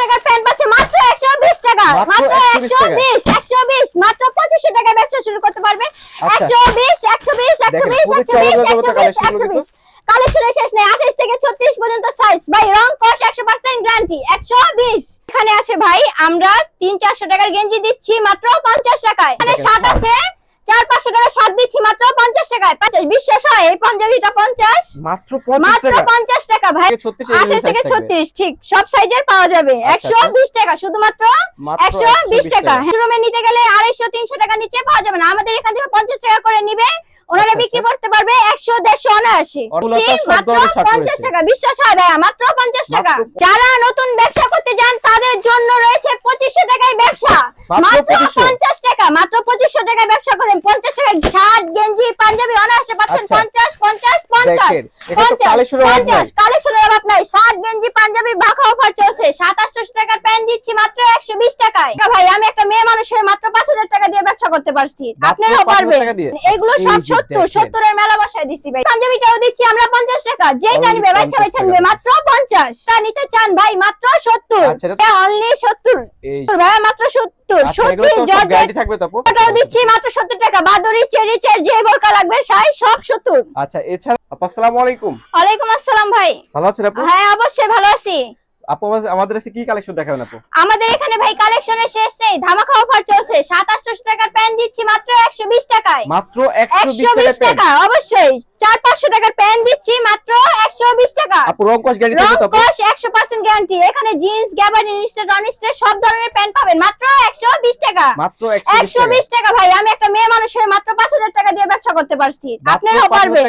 টাকার প্যান্ট পাচ্ছে মাত্র একশো বিশ টাকা। মাত্র মাত্র 120 একশো বিশ একশো বিশ মাত্র পঁচিশশো টাকায় ব্যবসা শুরু করতে পারবে। আচ্ছা। একশো বিশ একশো বিশ একশো দেখেন, বিশ খুবই একশো বিশ চমৎকার একশো চমৎকার বিশ একশো collection বিশ। কালেকশনের শেষ নেই আঠাইশ থেকে ছত্রিশ পর্যন্ত সাইজ ভাই রং কস একশো পার্সেন্ট গ্যারান্টি একশো বিশ। এখানে আছে ভাই আমরা তিন চারশো টাকার গেঞ্জি দিচ্ছি মাত্র পঞ্চাশ টাকায়। এখানে শার্ট আছে চার পাঁচশো টাকা শার্ট দিচ্ছি মাত্র পঞ্চাশ টাকায়। পঞ্চাশ বিশ্বাস হয় এই পাঞ্জাবিটা পঞ্চাশ। মাত্র মাত্র টাকা? পঞ্চাশ টাকা ভাই। আঠাশ থেকে ছত্রিশ ঠিক। সব সাইজের পাওয়া যাবে। আচ্ছা, একশো আচ্ছা। বিশ টাকা শুধুমাত্র একশো বিশ টাকা। রুমে নিতে গেলে আড়াইশো তিনশো টাকা নিচে পাওয়া যাবে না। আমাদের এখান থেকে পঞ্চাশ টাকা করে নিবে। ওনারা আচ্ছা, বিক্রি। করতে পারবে একশো দেড়শো অনায়াসি মাত্র পঞ্চাশ টাকা। বিশ্বাস হয় ভাইয়া মাত্র পঞ্চাশ টাকা। যারা নতুন ব্যবসা করতে যান তাদের জন্য রয়েছে পঁচিশশো টাকায় ব্যবসা। মাত্র মাত্র 2500 পঞ্চাশ টাকা মাত্র পঁচিশশো টাকায় ব্যবসা করেন। পঞ্চাশ টাকায় শার্ট গেঞ্জি পাঞ্জাবি অনায়াসে পাচ্ছেন আচ্ছা। পঞ্চাশ পঞ্চাশ পঞ্চাশ পঞ্চাশ কালেকশনের অভাব নাই। শার্ট গেঞ্জি পাঞ্জাবি বাঁকা অফার চলছে। সাত আটশো টাকার প্যান্ট দিচ্ছি মাত্র একশো বিশ টাকায়। ভাই আমি একটা মেয়ে মানুষের মাত্র পাঁচ হাজার টাকা দিয়ে ব্যবসা করতে পারছি। আপনারাও পারবেন। এগুলো সব সত্তর সত্তরের মেলা বসায় দিচ্ছি ভাই। পাঞ্জাবিটাও দিচ্ছি আমরা পঞ্চাশ টাকা। Only নিবে বাচ্চা 50 বাচ্চা নিবে মাত্র পঞ্চাশ। নিতে চান ভাই মাত্র সত্তর। আচ্ছা, অনলি সত্তর। ভাই মাত্র সত্তর। আচ্ছা এগুলো সত্যি তো সব জর্জেট গ্যারান্টি থাকবে তো ওটাও দিচ্ছি মাত্র সত্তর টাকা। বাদরি চেরি চের যে বোরকা লাগবে সাই সব সত্তর। আচ্ছা এছাড়া আসসালামু আলাইকুম। ওয়ালাইকুম আসসালাম ভাই। ভালো আছেন আপু? হ্যাঁ অবশ্যই ভালো আছি। আপু আমাদের- কাছে কি কালেকশন দেখাবেন আপু? আমাদের এখানে ভাই কালেকশনের শেষ নেই। ধামাকা অফার চলছে। সাত আটশো টাকার প্যান্ট দিচ্ছি মাত্র একশো বিশ টাকায়। মাত্র টাকা অবশ্যই। চার পাঁচশো টাকার প্যান্ট দিচ্ছি মাত্র একশো বিশ টাকা। আপু রং কস গ্যারান্টি রং আপু? কস একশো পার্সেন্ট গ্যারান্টি এখানে জিন্স গ্যাবার্ডিন অনস্টেট সব ধরনের প্যান্ট পাবেন। মাত্র একশো বিশ টাকা। মাত্র একশো বিশ একশো টাকা বিশ টাকা ভাই। আমি একটা মানুষের মাত্র পাঁচ হাজার টাকা দিয়ে ব্যবসা করতে পারছি। আপনারাও পারবেন।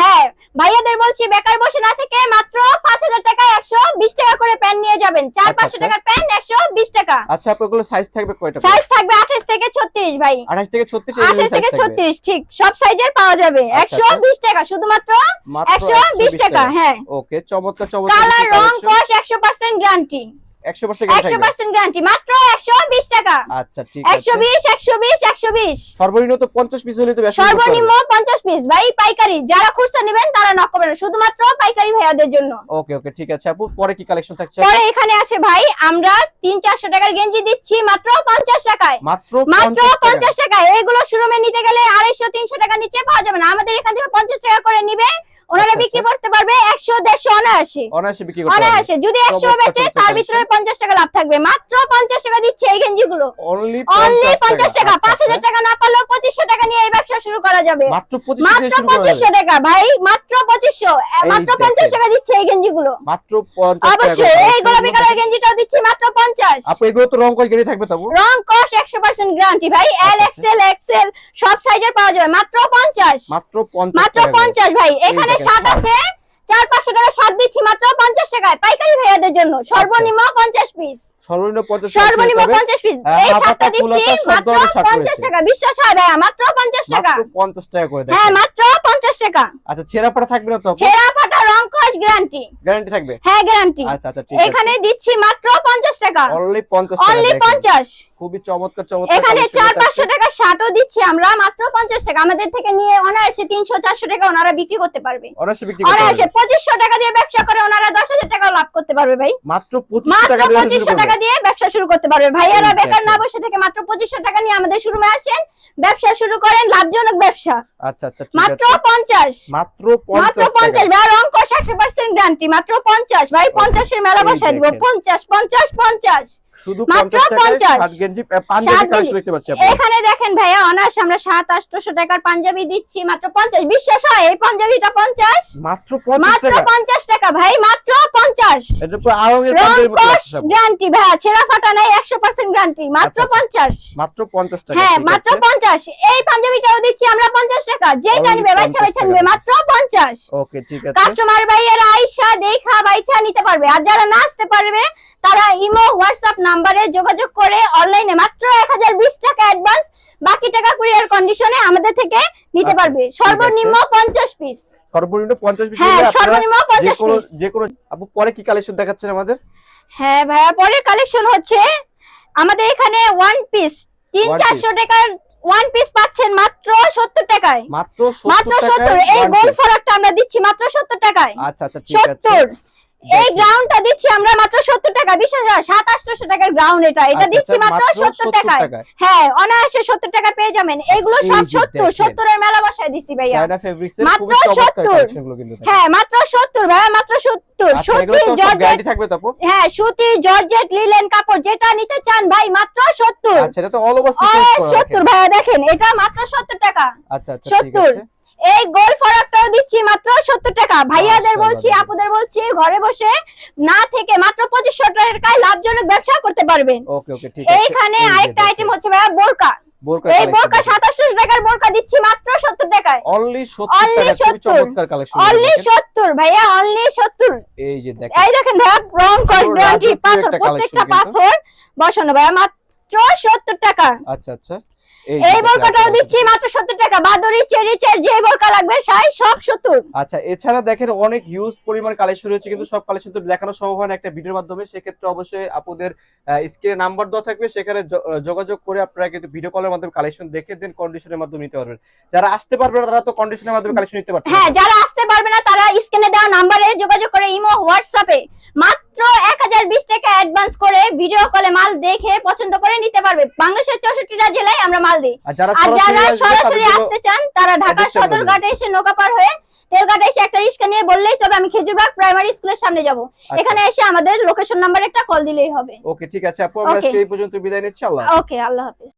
হ্যাঁ ভাইয়াদের বলছি বেকার বসে না থেকে মাত্র পাঁচ হাজার টাকায় একশো বিশ টাকা করে প্যান্ট নিয়ে যাবেন। চার আচ্ছা, পাঁচশো আচ্ছা। টাকার প্যান্ট একশো বিশ টাকা। আচ্ছা আপু এগুলো সাইজ থাকবে কয়টা সাইজ থাকবে আঠাশ থেকে ছত্রিশ ভাই। আঠাশ থেকে ছত্রিশ আঠাশ থেকে ছত্রিশ ঠিক। সব সাইজের পাওয়া যাবে। আচ্ছা, একশো। বিশ টাকা শুধুমাত্র একশো বিশ টাকা হ্যাঁ। ওকে চমৎকার চমৎকার। কালার রং কস একশো পার্সেন্ট গ্যারান্টি একশো পার্সেন্ট একশো পার্সেন্ট গ্যারান্টি মাত্র একশো বিশ টাকা। আচ্ছা ঠিক আছে। একশো বিশ একশো বিশ একশো বিশ। সর্বনিম্ন তো পঞ্চাশ পিস হলে তো সর্বনিম্ন পঞ্চাশ পিস ভাই পাইকারি যারা খুচরা নেবেন তারা নক করবেন শুধুমাত্র পাইকারি ভাইয়াদের জন্য। ওকে ওকে ঠিক আছে। আপু পরে কি কালেকশন থাকছে? পরে এখানে আছে ভাই আমরা তিন চারশো টাকার গেঞ্জি দিচ্ছি মাত্র পঞ্চাশ টাকায়। মাত্র 50 টাকায়। এগুলো শোরুমে নিতে গেলে টাকা নিচে পাওয়া যাবে না। আমাদের এখান থেকে পঞ্চাশ টাকা করে নিবে। ওনারা আচ্ছা, বিক্রি আচ্ছা। করতে পারবে একশো দেড়শো অনায়াসে। অনায়াসে বিক্রি করতে পারবে। অনায়াসে। যদি একশো বেচে তার ভিতরে পঞ্চাশ টাকা লাভ থাকবে। মাত্র পঞ্চাশ টাকা দিচ্ছে এই গেঞ্জিগুলো। অনলি অনলি পঞ্চাশ টাকা। আচ্ছা, পাঁচ হাজার টাকা না পারলেও পঁচিশশো টাকা নিয়ে এই ব্যবসা শুরু করা যাবে। মাত্র পঁচিশশো টাকা। ভাই মাত্র পঁচিশশো। মাত্র পঞ্চাশ টাকা দিচ্ছে এই গেঞ্জিগুলো। মাত্র অবশ্যই। এই গোলাপি কালার গেঞ্জিটাও দিচ্ছি মাত্র পঞ্চাশ। এগুলো তো রং কস গ্যারান্টি থাকবে তো রং কস একশো পার্সেন্ট গ্যারান্টি ভাই এল এক্সেল এক্সেল সব সাইজের পাওয়া যাবে। মাত্র পঞ্চাশ। মাত্র পঞ্চাশ মাত্র পঞ্চাশ ভাই। এখানে শার্ট। আছে। চার পাঁচশো টাকা শার্ট দিচ্ছি মাত্র পঞ্চাশ টাকায় পাইকারি ভাইয়াদের জন্য। সর্বনিম্ন পঞ্চাশ পিস সর্বনিম্ন পঞ্চাশ পিস হ্যাঁ, এই ফুল দিচ্ছি মাত্র পঞ্চাশ টাকা। বিশ্বাস হয় ভাইয়া মাত্র পঞ্চাশ টাকা। পঞ্চাশ টাকা করে হ্যাঁ মাত্র পঞ্চাশ টাকা। আচ্ছা ছেঁড়া ফাটা থাকবে না তো? ছেঁড়া ফাটা রং কস গ্যারান্টি 'গ্যারান্টি থাকবে? হ্যাঁ গ্যারান্টি আচ্ছা আচ্ছা ঠিক এখানে দিচ্ছি মাত্র পঞ্চাশ টাকা। অনলি পঞ্চাশ অনলি পঞ্চাশ। খুবই চমৎকার চমৎকার এখানে collection চার থাকছে। পাঁচশো টাকা শার্টও দিচ্ছি আমরা মাত্র পঞ্চাশ টাকা। আমাদের থেকে নিয়ে অনায়াসে তিনশো চারশো টাকা ওনারা বিক্রি করতে পারবে। অনায়াসে বিক্রি করতে অনায়াসে পারবে। পঁচিশশো টাকা দিয়ে ব্যবসা করে ওনারা দশ হাজার টাকা লাভ করতে পারবে ভাই। মাত্র পঁচিশ মাত্র টাকা দিয়ে ব্যবসা শুরু টাকা দিয়ে ব্যবসা শুরু করতে পারবে। ভাইয়ারা বেকার না বসে থেকে মাত্র পঁচিশশো টাকা নিয়ে আমাদের শোরুমে আসেন। ব্যবসা শুরু করেন লাভজনক ব্যবসা। আচ্ছা আচ্ছা ঠিক মাত্র আছে। মাত্র মাত্র পঞ্চাশ পঞ্চাশ। টাকা। ভাই অঙ্ক একশো পার্সেন্ট গ্যারান্টি মাত্র পঞ্চাশ। ভাই পঞ্চাশের মেলা এই বসাই দিব। দেখেন। পঞ্চাশ পঞ্চাশ পঞ্চাশ। শুধু মাত্র পঞ্চাশ টাকায় 50 সাত গেঞ্জি পাঞ্জাবি কালেকশন দেখতে পাচ্ছি আপনি এখানে দেখেন ভাইয়া অনার্স আমরা সাত আটশো টাকার পাঞ্জাবি দিচ্ছি মাত্র পঞ্চাশ। বিশ্বাস হয় এই পাঞ্জাবিটা পঞ্চাশ? মাত্র পঞ্চাশ মাত্র টাকা? পঞ্চাশ টাকা ভাই মাত্র পঞ্চাশ। এটা পুরো আড়ঙের রং পাঞ্জাবির মতো কস লাগছে আপু। গ্যারান্টি ভাইয়া ছেঁড়া ফাটা নাই একশো পার্সেন্ট গ্যারান্টি মাত্র আচ্ছা, আচ্ছা। পঞ্চাশ। মাত্র পঞ্চাশ টাকা হ্যাঁ মাত্র আছে। পঞ্চাশ। এই পাঞ্জাবিটাও দিচ্ছি আমরা পঞ্চাশ টাকা। যেটা নিবে বাচ্চা 50 বাচ্চা নিবে মাত্র পঞ্চাশ। ওকে ঠিক আছে। কাস্টমার ভাইয়েরা আইসা দেখা বাইচা নিতে পারবে। আর যারা না আসতে পারবে তারা ইমো হোয়াটসঅ্যাপ নাম্বারে যোগাযোগ করে অনলাইনে মাত্র এক হাজার বিশ টাকা অ্যাডভান্স বাকি টাকা কুরিয়ার কন্ডিশনে আমাদের থেকে নিতে আচ্ছা, পারবে। সর্বনিম্ন পঞ্চাশ পিস। সর্বনিম্ন পঞ্চাশ পিস হ্যাঁ সর্বনিম্ন পঞ্চাশ পিস। যে কোনো আপু পরে কি কালেকশন দেখাচ্ছেন আমাদের? হ্যাঁ ভাইয়া পরের কালেকশন হচ্ছে আমাদের এখানে ওয়ান পিস তিন চারশো টাকার ওয়ান পিস পাচ্ছেন মাত্র সত্তর টাকায়। মাত্র মাত্র সত্তর। সত্তর টাকায় এই গোল। ফরাকটা আমরা দিচ্ছি মাত্র সত্তর টাকায়। আচ্ছা আচ্ছা ঠিক আছে। সত্তর। এই গ্রাউন্ডটা দিচ্ছি আমরা মাত্র সত্তর টাকা বিশেষ সাত আটশো টাকার গ্রাউন্ড এটা। এটা আচ্ছা, দিচ্ছি আচ্ছা, মাত্র সত্তর টাকায়। হ্যাঁ অনায়াসে সত্তর টাকা পেয়ে যাবেন। এগুলো সব যে সত্তর দেখেন। সত্তরের মেলা বসায় দিছি ভাইয়া। মাত্র খুবই 70 কালেকশনগুলো কিন্তু থাকে। হ্যাঁ মাত্র সত্তর ভাইয়া মাত্র সত্তর। আচ্ছা এগুলো সত্যি জর্জেট থাকবে তো হ্যাঁ সুতি জর্জেট লিলেন কাপড় যেটা নিতে চান ভাই মাত্র সত্তর। আচ্ছা এটা তো অল ওভার সত্তর ভাইয়া দেখেন এটা মাত্র সত্তর টাকা। আচ্ছা আচ্ছা 70 আছে। এই গোল ফরাকটাও দিচ্ছি মাত্র সত্তর টাকা। ভাইয়াদের বলছি আপুদের বলছি ঘরে বসে না থেকে মাত্র পঁচিশশো টাকায় লাভজনক ব্যবসা করতে পারবেন। ওকে ওকে ঠিক আছে। এইখানে আরেকটা আইটেম হচ্ছে ভাইয়া বোরকা। বোরকা এই বোরকা সাতাশশো টাকার বোরকা দিচ্ছি মাত্র সত্তর টাকায়। অনলি 70 টাকা খুবই চমৎকার কালেকশন অনলি সত্তর ভাইয়া অনলি সত্তর। এই যে দেখেন। এই দেখেন ভাইয়া কস গ্যারান্টি পাথর প্রত্যেকটা পাথর বসানো ভাইয়া মাত্র সত্তর টাকা। আচ্ছা আচ্ছা। এই বোরকাটাও দিচ্ছি মাত্র সত্তর টাকা। বাদরি চেরি চের যে বোরকা লাগবে সাই সব সত্তর। আচ্ছা এছাড়া দেখেন অনেক হিউজ পরিমাণ কালেকশন রয়েছে কিন্তু সব কালেকশন তো দেখানো সম্ভব হয় না একটা ভিডিওর মাধ্যমে। সেক্ষেত্রে অবশ্যই আপনাদের স্ক্রিনে নাম্বার দেওয়া থাকবে সেখানে যোগাযোগ করে আপনারা কিন্তু ভিডিও কলের মাধ্যমে কালেকশন দেখে দেন কন্ডিশনের মাধ্যমে নিতে পারবেন। যারা আসতে পারবে না তারা তো কন্ডিশনের মাধ্যমে কালেকশন নিতে পারবে হ্যাঁ যারা আসতে পারবে না তারা স্ক্রিনে দেওয়া নাম্বারে যোগাযোগ করে ইমো হোয়াটসঅ্যাপে। মাত্র এক হাজার বিশ টাকা অ্যাডভান্স করে ভিডিও কলে মাল দেখে পছন্দ করে নিতে পারবে। বাংলাদেশের চৌষট্টিটা জেলায় আমরা মাল দিই। আর যারা সরাসরি আসতে চান তারা ঢাকা। সদরঘাটে এসে নৌকাপার হয়ে তেলঘাটে এসে একটা রিক্সা নিয়ে বললেই চলবে আমি খেজুরবাগ প্রাইমারি স্কুলের সামনে যাব। আচ্ছা, এখানে এসে আমাদের লোকেশন নাম্বারে একটা কল দিলেই হবে। ওকে ঠিক আছে আপু আমরা আজকে এই পর্যন্ত বিদায় নিচ্ছি আল্লাহ ওকে আল্লাহ হাফেজ।